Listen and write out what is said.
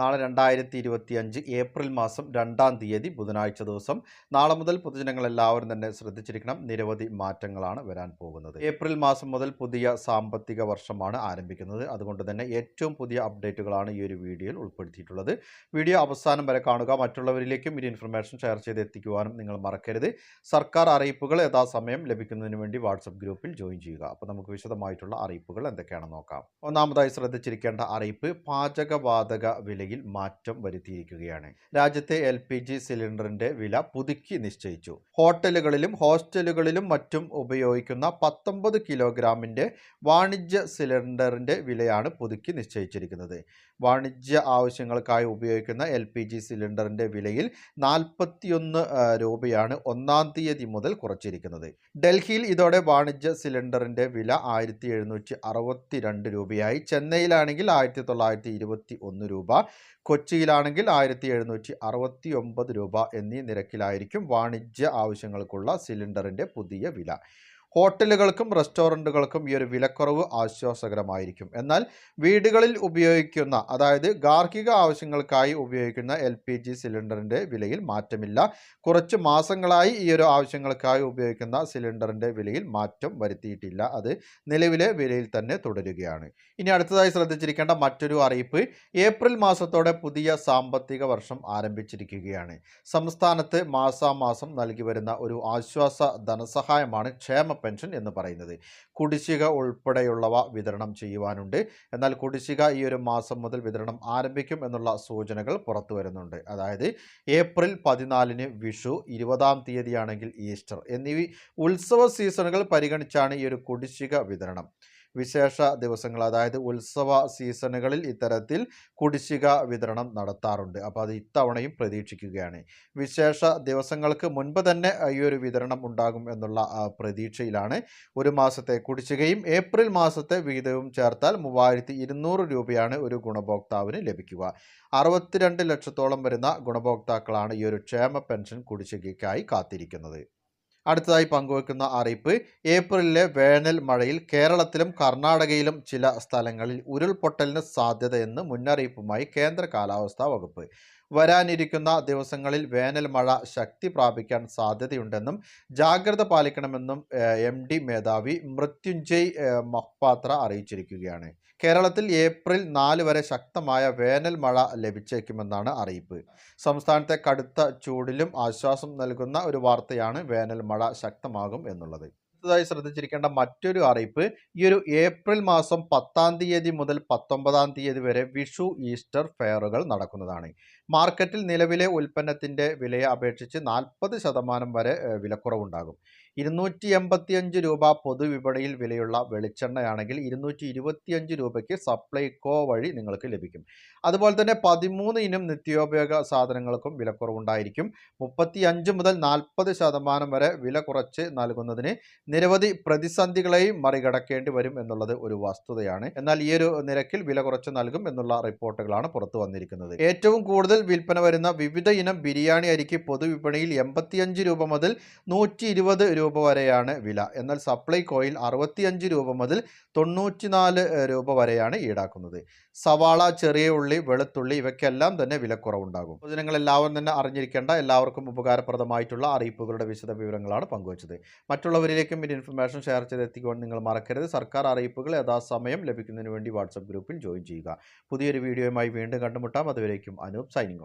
നാളെ രണ്ടായിരത്തി ഇരുപത്തി അഞ്ച് ഏപ്രിൽ മാസം രണ്ടാം തീയതി ബുധനാഴ്ച ദിവസം. നാളെ മുതൽ പൊതുജനങ്ങൾ എല്ലാവരും തന്നെ ശ്രദ്ധിച്ചിരിക്കണം. നിരവധി മാറ്റങ്ങളാണ് വരാൻ പോകുന്നത്. ഏപ്രിൽ മാസം മുതൽ പുതിയ സാമ്പത്തിക വർഷമാണ് ആരംഭിക്കുന്നത്. അതുകൊണ്ട് തന്നെ ഏറ്റവും പുതിയ അപ്ഡേറ്റുകളാണ് ഈ ഒരു വീഡിയോയിൽ ഉൾപ്പെടുത്തിയിട്ടുള്ളത്. വീഡിയോ അവസാനം വരെ കാണുക. മറ്റുള്ളവരിലേക്കും ഈ ഇൻഫർമേഷൻ ഷെയർ ചെയ്ത് എത്തിക്കുവാനും നിങ്ങൾ മറക്കരുത്. സർക്കാർ അറിയിപ്പുകൾ യഥാസമയം ലഭിക്കുന്നതിന് വേണ്ടി വാട്സപ്പ് ഗ്രൂപ്പിൽ ജോയിൻ ചെയ്യുക. അപ്പോൾ നമുക്ക് വിശദമായിട്ടുള്ള അറിയിപ്പുകൾ എന്തൊക്കെയാണെന്ന് നോക്കാം. ഒന്നാമതായി ശ്രദ്ധിച്ചിരിക്കേണ്ട അറിയിപ്പ് പാചകവാതക വിലയിൽ മാറ്റം വരുത്തിയിരിക്കുകയാണ്. രാജ്യത്തെ എൽ പി ജി സിലിണ്ടറിന്റെ വില പുതുക്കി നിശ്ചയിച്ചു. ഹോട്ടലുകളിലും ഹോസ്റ്റലുകളിലും മറ്റും ഉപയോഗിക്കുന്ന പത്തൊമ്പത് കിലോഗ്രാമിന്റെ വാണിജ്യ സിലിണ്ടറിന്റെ വിലയാണ് പുതുക്കി നിശ്ചയിച്ചിരിക്കുന്നത്. വാണിജ്യ ആവശ്യങ്ങൾക്കായി ഉപയോഗിക്കുന്ന എൽ പി ജി സിലിണ്ടറിന്റെ വിലയിൽ നാൽപ്പത്തിയൊന്ന് രൂപയാണ് ഒന്നാം തീയതി മുതൽ കുറച്ചിരിക്കുന്നത്. ഡൽഹിയിൽ ഇതോടെ വാണിജ്യ സിലിണ്ടറിന്റെ വില ആയിരത്തി എഴുന്നൂറ്റി അറുപത്തിരണ്ട് രൂപയായി. ചെന്നൈയിലാണെങ്കിൽ ആയിരത്തി തൊള്ളായിരത്തി ഇരുപത്തി ഒന്ന് രൂപ കൊച്ചിയിലാണെങ്കിൽ ആയിരത്തി എഴുന്നൂറ്റി അറുപത്തി ഒമ്പത് രൂപ എന്നീ നിരക്കിലായിരിക്കും വാണിജ്യ ആവശ്യങ്ങൾക്കുള്ള സിലിണ്ടറിന്റെ പുതിയ വില. ഹോട്ടലുകൾക്കും റെസ്റ്റോറന്റുകൾക്കും ഈ ഒരു വിലക്കുറവ് ആശ്വാസകരമായിരിക്കും. എന്നാൽ വീടുകളിൽ ഉപയോഗിക്കുന്ന അതായത് ഗാർഹിക ആവശ്യങ്ങൾക്കായി ഉപയോഗിക്കുന്ന എൽ പി ജി സിലിണ്ടറിന്റെ വിലയിൽ മാറ്റമില്ല. കുറച്ച് മാസങ്ങളായി ഈ ഒരു ആവശ്യങ്ങൾക്കായി ഉപയോഗിക്കുന്ന സിലിണ്ടറിന്റെ വിലയിൽ മാറ്റം വരുത്തിയിട്ടില്ല. അത് നിലവിലെ വിലയിൽ തന്നെ തുടരുകയാണ്. ഇനി അടുത്തതായി ശ്രദ്ധിച്ചിരിക്കേണ്ട മറ്റൊരു അറിയിപ്പ് ഏപ്രിൽ മാസത്തോടെ പുതിയ സാമ്പത്തിക വർഷം ആരംഭിച്ചിരിക്കുകയാണ്. സംസ്ഥാനത്ത് മാസാമാസം നൽകി വരുന്ന ഒരു ആശ്വാസ ധനസഹായമാണ് ക്ഷേമ പെൻഷൻ എന്ന് പറയുന്നത്. കുടിശ്ശിക ഉൾപ്പെടെയുള്ളവ വിതരണം ചെയ്യുവാനുണ്ട്. എന്നാൽ കുടിശ്ശിക ഈ ഒരു മാസം മുതൽ വിതരണം ആരംഭിക്കും എന്നുള്ള സൂചനകൾ പുറത്തു വരുന്നുണ്ട്. അതായത് ഏപ്രിൽ പതിനാലിന് വിഷു ഇരുപതാം തീയതിയാണെങ്കിൽ ഈസ്റ്റർ എന്നീ ഉത്സവ സീസണുകൾ പരിഗണിച്ചാണ് ഈ ഒരു കുടിശ്ശിക വിതരണം. വിശേഷ ദിവസങ്ങൾ അതായത് ഉത്സവ സീസണുകളിൽ ഇത്തരത്തിൽ കുടിശ്ശിക വിതരണം നടത്താറുണ്ട്. അപ്പോൾ അത് ഇത്തവണയും പ്രതീക്ഷിക്കുകയാണ്. വിശേഷ ദിവസങ്ങൾക്ക് മുൻപ് തന്നെ ഈ ഒരു വിതരണം ഉണ്ടാകും എന്നുള്ള പ്രതീക്ഷയിലാണ് ഒരു മാസത്തെ കുടിശ്ശികയും ഏപ്രിൽ മാസത്തെ വിഹിതവും ചേർത്താൽ മൂവായിരത്തി രൂപയാണ് ഒരു ഗുണഭോക്താവിന് ലഭിക്കുക. അറുപത്തിരണ്ട് ലക്ഷത്തോളം വരുന്ന ഗുണഭോക്താക്കളാണ് ഈ ഒരു ക്ഷേമ പെൻഷൻ കുടിശ്ശികയ്ക്കായി കാത്തിരിക്കുന്നത്. അടുത്തതായി പങ്കുവെക്കുന്ന അറിയിപ്പ് ഏപ്രിലിലെ വേനൽ മഴയിൽ കേരളത്തിലും കർണാടകയിലും ചില സ്ഥലങ്ങളിൽ ഉരുൾപൊട്ടലിന് സാധ്യതയെന്ന് മുന്നറിയിപ്പുമായി കേന്ദ്ര കാലാവസ്ഥാ വകുപ്പ്. വരാനിരിക്കുന്ന ദിവസങ്ങളിൽ വേനൽ മഴ ശക്തി പ്രാപിക്കാൻ സാധ്യതയുണ്ടെന്നും ജാഗ്രത പാലിക്കണമെന്നും എം ഡി മേധാവി മൃത്യുഞ്ജയ് മഹ്പാത്ര അറിയിച്ചിരിക്കുകയാണ്. കേരളത്തിൽ ഏപ്രിൽ നാല് വരെ ശക്തമായ വേനൽ മഴ ലഭിച്ചേക്കുമെന്നാണ് അറിയിപ്പ്. സംസ്ഥാനത്തെ കടുത്ത ചൂടിലും ആശ്വാസം നൽകുന്ന ഒരു വാർത്തയാണ് വേനൽ മഴ. ശക്തമാകും എന്നുള്ളത്. അടുത്തതായി ശ്രദ്ധിച്ചിരിക്കേണ്ട മറ്റൊരു അറിയിപ്പ് ഈ ഒരു ഏപ്രിൽ മാസം പത്താം തീയതി മുതൽ പത്തൊമ്പതാം തീയതി വരെ വിഷു ഈസ്റ്റർ ഫെയറുകൾ നടക്കുന്നതാണ്. മാർക്കറ്റിൽ നിലവിലെ ഉൽപ്പന്നത്തിന്റെ വിലയെ അപേക്ഷിച്ച് നാൽപ്പത് ശതമാനം വരെ വിലക്കുറവുണ്ടാകും. ഇരുന്നൂറ്റി എൺപത്തിയഞ്ച് രൂപ പൊതുവിപണിയിൽ വിലയുള്ള വെളിച്ചെണ്ണയാണെങ്കിൽ ഇരുന്നൂറ്റി ഇരുപത്തിയഞ്ച് രൂപയ്ക്ക് സപ്ലൈകോ വഴി നിങ്ങൾക്ക് ലഭിക്കും. അതുപോലെ തന്നെ പതിമൂന്ന് ഇനം നിത്യോപയോഗ സാധനങ്ങൾക്കും വിലക്കുറവുണ്ടായിരിക്കും. മുപ്പത്തി അഞ്ച് മുതൽ നാൽപ്പത് ശതമാനം വരെ വില കുറച്ച് നൽകുന്നതിന് നിരവധി പ്രതിസന്ധികളെയും മറികടക്കേണ്ടി വരും എന്നുള്ളത് ഒരു വസ്തുതയാണ്. എന്നാൽ ഈ ഒരു നിരക്കിൽ വില കുറച്ച് നൽകും എന്നുള്ള റിപ്പോർട്ടുകളാണ് പുറത്തു വന്നിരിക്കുന്നത്. ഏറ്റവും കൂടുതൽ വിൽപ്പന വരുന്ന വിവിധ ഇനം ബിരിയാണി അരിക്ക് പൊതുവിപണിയിൽ എൺപത്തിയഞ്ച് രൂപ മുതൽ നൂറ്റി ഇരുപത് രൂപ വരെയാണ് വില. എന്നാൽ സപ്ലൈകോയിൽ അറുപത്തിയഞ്ച് രൂപ മുതൽ തൊണ്ണൂറ്റിനാല് രൂപ വരെയാണ് ഈടാക്കുന്നത്. സവാള ചെറിയ ഉള്ളി വെളുത്തുള്ളി ഇവയ്ക്കെല്ലാം തന്നെ വിലക്കുറവുണ്ടാകും. പൊതുജനങ്ങൾ എല്ലാവരും തന്നെ അറിഞ്ഞിരിക്കേണ്ട എല്ലാവർക്കും ഉപകാരപ്രദമായിട്ടുള്ള അറിയിപ്പുകളുടെ വിശദ വിവരങ്ങളാണ് പങ്കുവച്ചത്. മറ്റുള്ളവരിലേക്കും ഇത് ഇൻഫർമേഷൻ ഷെയർ ചെയ്ത് എത്തിക്കുവാൻ നിങ്ങൾ മറക്കരുത്. സർക്കാർ അറിയിപ്പുകൾ യഥാസമയം ലഭിക്കുന്നതിന് വേണ്ടി വാട്സപ്പ് ഗ്രൂപ്പിൽ ജോയിൻ ചെയ്യുക. പുതിയൊരു വീഡിയോയുമായി വീണ്ടും കണ്ടുമുട്ടാം. അതുവരേക്കും അനൂപ് സൈനിങ്